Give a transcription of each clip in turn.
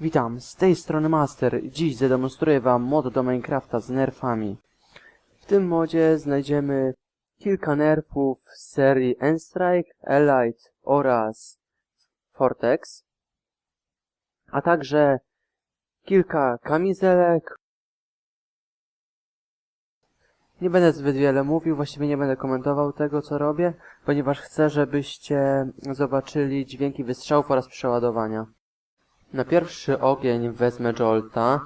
Witam, z tej strony Master. Dziś zademonstruję wam mod do Minecrafta z nerfami. W tym modzie znajdziemy kilka nerfów z serii N-Strike, Elite oraz Vortex, a także kilka kamizelek. Nie będę zbyt wiele mówił, właściwie nie będę komentował tego, co robię, ponieważ chcę, żebyście zobaczyli dźwięki wystrzałów oraz przeładowania. Na pierwszy ogień wezmę Jolta.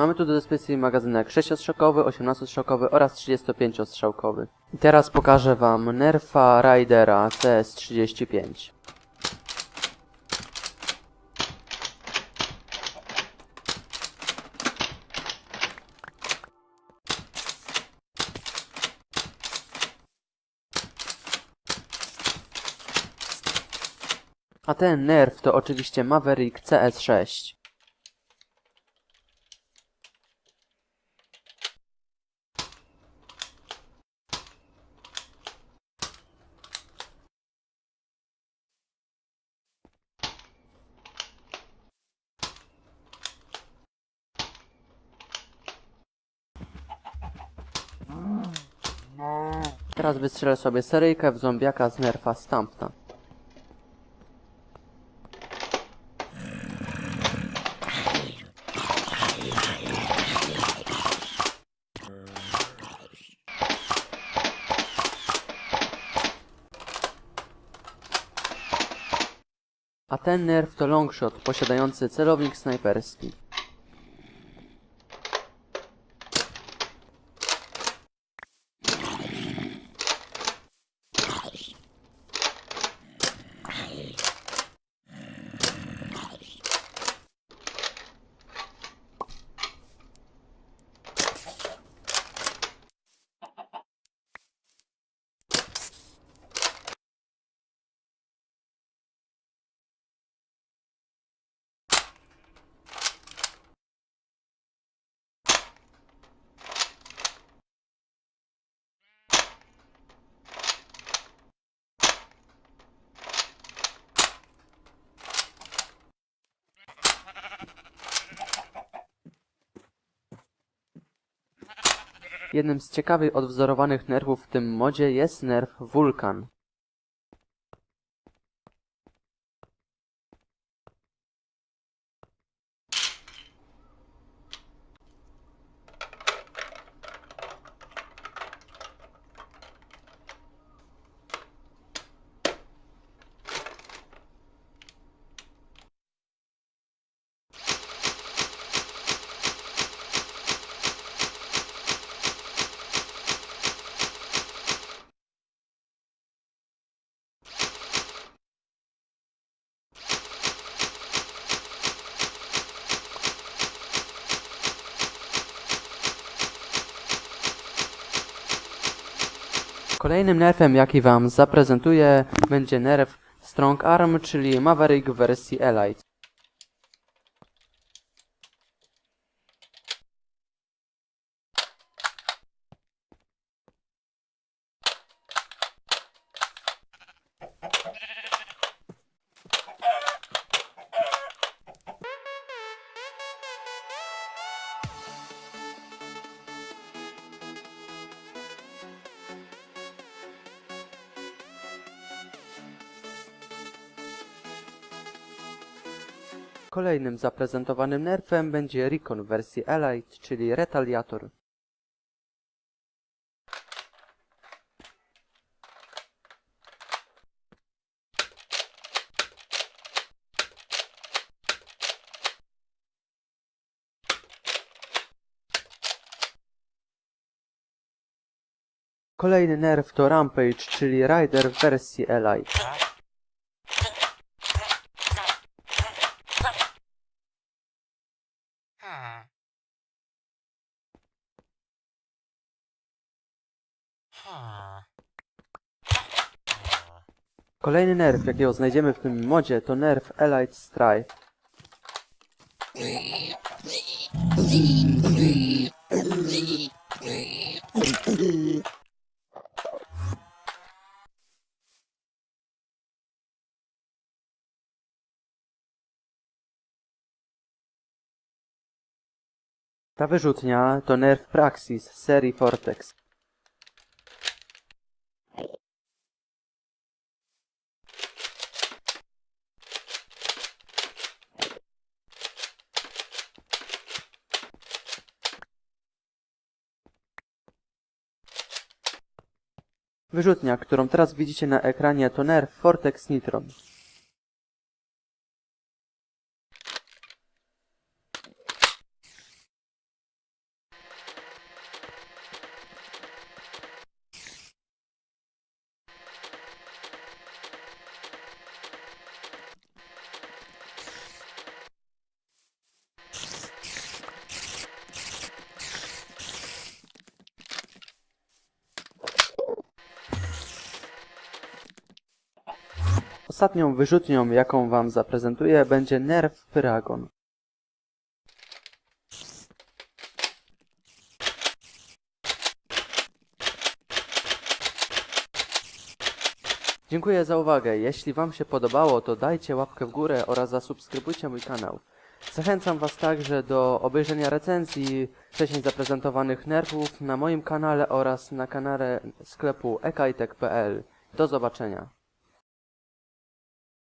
Mamy tu do dyspozycji magazynek 6-strzakowy, 18-strzakowy oraz 35-strzałkowy. I teraz pokażę wam Nerfa Ridera CS35. A ten nerf to oczywiście Maverick CS6. Teraz wystrzelę sobie seryjkę w zombiaka z nerfa Stampna. A ten nerf to longshot posiadający celownik snajperski. Jednym z ciekawych odwzorowanych nerfów w tym modzie jest nerf Vulkan. Kolejnym nerfem, jaki wam zaprezentuję, będzie nerf Strong Arm, czyli Maverick w wersji Elite. Kolejnym zaprezentowanym nerfem będzie Recon w wersji Elite, czyli Retaliator. Kolejny nerf to Rampage, czyli Rider w wersji Elite. Kolejny nerw, jakiego znajdziemy w tym modzie, to nerw Elite Strike. Ta wyrzutnia to nerw Praxis z serii Vortex. Wyrzutnia, którą teraz widzicie na ekranie to nerw Vortex Nitron. Ostatnią wyrzutnią, jaką wam zaprezentuję, będzie nerw Pyragon. Dziękuję za uwagę. Jeśli wam się podobało, to dajcie łapkę w górę oraz zasubskrybujcie mój kanał. Zachęcam was także do obejrzenia recenzji wcześniej zaprezentowanych nerwów na moim kanale oraz na kanale sklepu ekaitek.pl. Do zobaczenia.